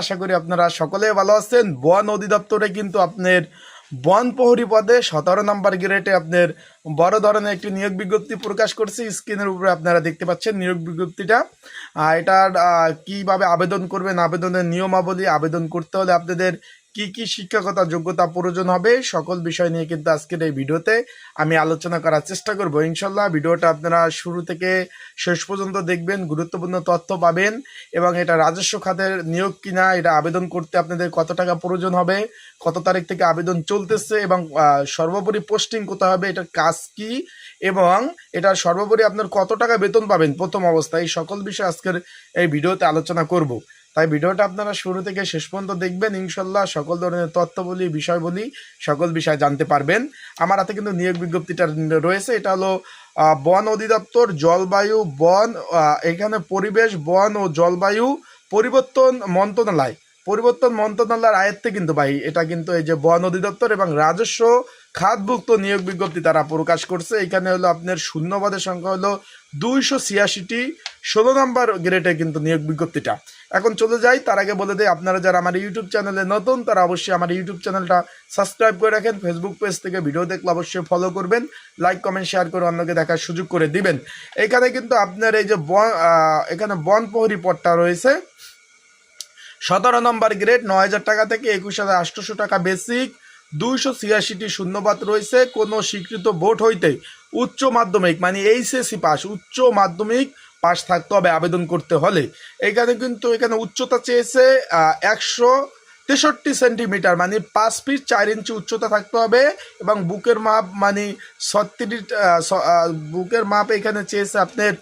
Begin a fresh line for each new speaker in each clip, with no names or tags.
আশা করি আপনারা সকলে ভালো আছেন। বন অধিদপ্তরে কিন্তু আপনার বন প্রহরী পদে সতেরো নম্বর গ্রেডে আপনার বড় ধরনের একটি নিয়োগ বিজ্ঞপ্তি প্রকাশ করছে। স্ক্রিনের উপরে আপনারা দেখতে পাচ্ছেন নিয়োগ বিজ্ঞপ্তিটা। এটার কীভাবে আবেদন করবেন, আবেদনের নিয়মাবলী আবেদন করতে হলে আপনাদের কি কি শিক্ষকতা যোগ্যতা প্রয়োজন হবে, সকল বিষয় নিয়ে কিন্তু আজকের এই ভিডিওতে আমি আলোচনা করার চেষ্টা করব। ইনশাল্লাহ ভিডিওটা আপনারা শুরু থেকে শেষ পর্যন্ত দেখবেন, গুরুত্বপূর্ণ তথ্য পাবেন এবং এটা রাজস্ব খাতের নিয়োগ কিনা, এটা আবেদন করতে আপনাদের কত টাকা প্রয়োজন হবে, কত তারিখ থেকে আবেদন চলতেছে এবং সর্বোপরি পোস্টিং কোথায় হবে, এটার কাজ কি এবং এটা সর্বোপরি আপনার কত টাকা বেতন পাবেন, প্রথম অবস্থায় এই সকল বিষয় আজকের এই ভিডিওতে আলোচনা করব। তাই ভিডিওটা আপনারা শুরু থেকে শেষ পর্যন্ত দেখবেন। ইনশাল্লাহ সকল ধরনের তথ্য বলি বিষয় বলি সকল বিষয় জানতে পারবেন। আমার হাতে কিন্তু নিয়োগ বিজ্ঞপ্তিটা রয়েছে। এটা হলো বন অধিদপ্তর, জলবায়ু, বন এখানে পরিবেশ, বন ও জলবায়ু পরিবর্তন মন্ত্রণালয়। পরিবর্তন মন্ত্রণালয়ের আয়ত্তে কিন্তু ভাই, এটা কিন্তু এই যে বন অধিদপ্তর এবং রাজস্ব খাতভুক্ত নিয়োগ বিজ্ঞপ্তি তারা প্রকাশ করছে। এখানে হলো আপনার শূন্যবাদের সংখ্যা হলো দুইশো ছিয়াশিটি। ষোলো নম্বর গ্রেডে কিন্তু নিয়োগ বিজ্ঞপ্তিটা। এখন চলে যাই। তার আগে বলে দেয় আপনারা যারা আমার ইউটিউব চ্যানেলে নতুন, তারা অবশ্যই আমার ইউটিউব চ্যানেলটা সাবস্ক্রাইব করে রাখেন। ফেসবুক পেজ থেকে ভিডিও দেখলে অবশ্যই ফলো করবেন। লাইক কমেন্ট শেয়ার করে অন্যকে দেখার সুযোগ করে দিবেন। এখানে কিন্তু আপনার এই যে এখানে বন প্রহরী পদটা রয়েছে। সতেরো নম্বর গ্রেড নয় হাজার টাকা থেকে একুশ হাজার আটশোশো টাকা বেসিক দুইশো ছিয়াশিটি শূন্যপাত রয়েছে। কোনো স্বীকৃত বোর্ড হইতে উচ্চ মাধ্যমিক মানে এইচএসসি পাস উচ্চ মাধ্যমিক পাস থাকতে হবে আবেদন করতে হলে। এখানে কিন্তু এখানে উচ্চতা চেয়েছে একশো তেষট্টি সেন্টিমিটার মানে পাঁচ ফিট চার ইঞ্চি উচ্চতা থাকতে হবে এবং বুকের মাপ মানে ছত্রিশ বুকের মাপ এখানে চেয়েছে আপনার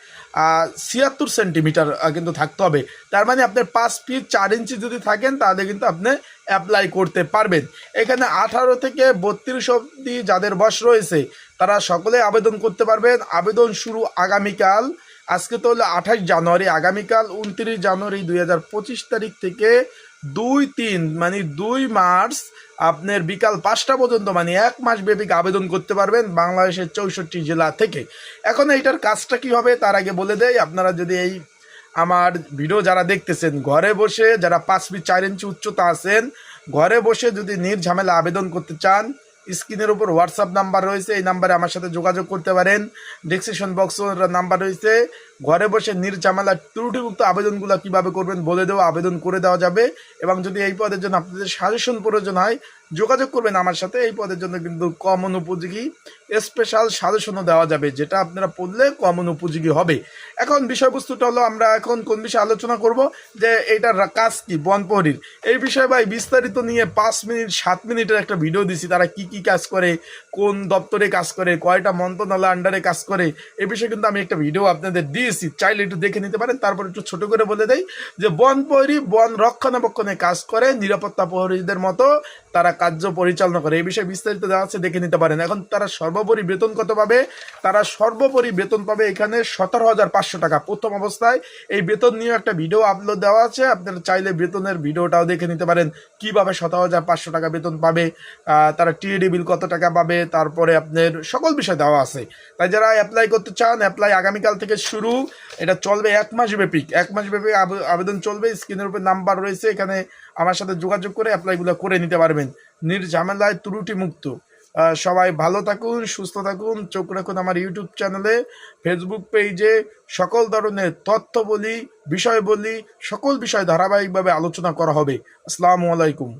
ছিয়াত্তর সেন্টিমিটার কিন্তু থাকতে হবে। তার মানে আপনার পাঁচ ফিট চার ইঞ্চি যদি থাকেন, তাহলে কিন্তু আপনি অ্যাপ্লাই করতে পারবেন। এখানে আঠারো থেকে বত্রিশ অবধি যাদের বয়স রয়েছে, তারা সকলে আবেদন করতে পারবেন। আবেদন শুরু আগামীকাল আজকে তো হলো আঠাশ জানুয়ারি, আগামীকাল উনত্রিশ জানুয়ারি দুই হাজার পঁচিশ তারিখ থেকে দুই তিন মানে দুই মার্চ, আপনার বিকাল পাঁচটা পর্যন্ত মানে এক মাস ব্যাপী আবেদন করতে পারবেন বাংলাদেশের চৌষট্টি জেলা থেকে। এখন এইটার কাজটা কি হবে তার আগে বলে দেয় আপনারা যদি এই আমার ভিডিও যারা দেখতেছেন, ঘরে বসে যারা পাঁচ ফিট চার ইঞ্চি উচ্চতা আছেন, ঘরে বসে যদি নির্ঝামেলা আবেদন করতে চান স্ক্রিনের উপর হোয়াটসঅ্যাপ নাম্বার রয়েছে, এই নাম্বারে আমার সাথে যোগাযোগ করতে পারেন। ডিসক্রিপশন বক্স নাম্বার রয়েছে। ঘরে বসে নির্ঝামেলা ত্রুটিমুক্ত আবেদনগুলো কীভাবে করবেন বলে দেওয়া, আবেদন করে দেওয়া যাবে। এবং যদি এই পদের জন্য আপনাদের সাজেশন প্রয়োজন হয়, যোগাযোগ করবেন আমার সাথে। এই পদের জন্য কিন্তু কমন উপযোগী স্পেশাল সাজেশনও দেওয়া যাবে, যেটা আপনারা পড়লে কমন উপযোগী হবে। এখন বিষয়বস্তুটা হলো, আমরা এখন কোন বিষয়ে আলোচনা করব, যে এইটার কাজ কি বনপহরির এই বিষয়ে ভাই বিস্তারিত নিয়ে পাঁচ মিনিট, সাত মিনিটের একটা ভিডিও দিছি, তারা কি কি কাজ করে, কোন দপ্তরে কাজ করে, কয়টা মন্ত্রণালয় আন্ডারে কাজ করে এই বিষয়ে কিন্তু আমি একটা ভিডিও আপনাদের দিয়েছি, চাইলে একটু দেখে নিতে পারেন, তারপর একটু ছোট করে বলে দেই যে বন প্রহরী বন রক্ষণাবেক্ষণে কাজ করে, নিরাপত্তা প্রহরীদের মতো তারা কার্য পরিচালনা করে। এই বিষয়ে বিস্তারিত দেওয়া আছে, দেখে নিতে পারেন। এখন তারা সর্বোপরি বেতন কত পাবে? তারা সর্বোপরি বেতন পাবে এখানে সতেরো হাজার পাঁচশো টাকা। প্রথম অবস্থায় এই বেতন নিয়ে একটা ভিডিও আপলোড দেওয়া আছে, আপনারা চাইলে বেতনের ভিডিওটাও দেখে নিতে পারেন, কীভাবে সতেরো হাজার পাঁচশো টাকা বেতন পাবে তারা টিএডি বিল কত টাকা পাবে, তারপরে আপনার সকল বিষয় দেওয়া আছে। তাই যারা অ্যাপ্লাই করতে চান অ্যাপ্লাই আগামীকাল থেকে শুরু এটা চলবে এক মাস ব্যাপী। এক মাস ব্যাপী আবেদন চলবে, স্ক্রিনের উপর নাম্বার রয়েছে, এখানে আমার সাথে যোগাযোগ করে অ্যাপ্লাইগুলো করে নিতে পারবেন। নির্ঝামেলায় ত্রুটি মুক্ত। সবাই ভালো থাকুন, সুস্থ থাকুন, চোখ রাখুন আমার ইউটিউব চ্যানেলে ফেসবুক পেজে সকল ধরনের তথ্য বলি, বিষয় বলি, সকল বিষয় ধারাবাহিকভাবে আলোচনা করা হবে। আসসালামু আলাইকুম।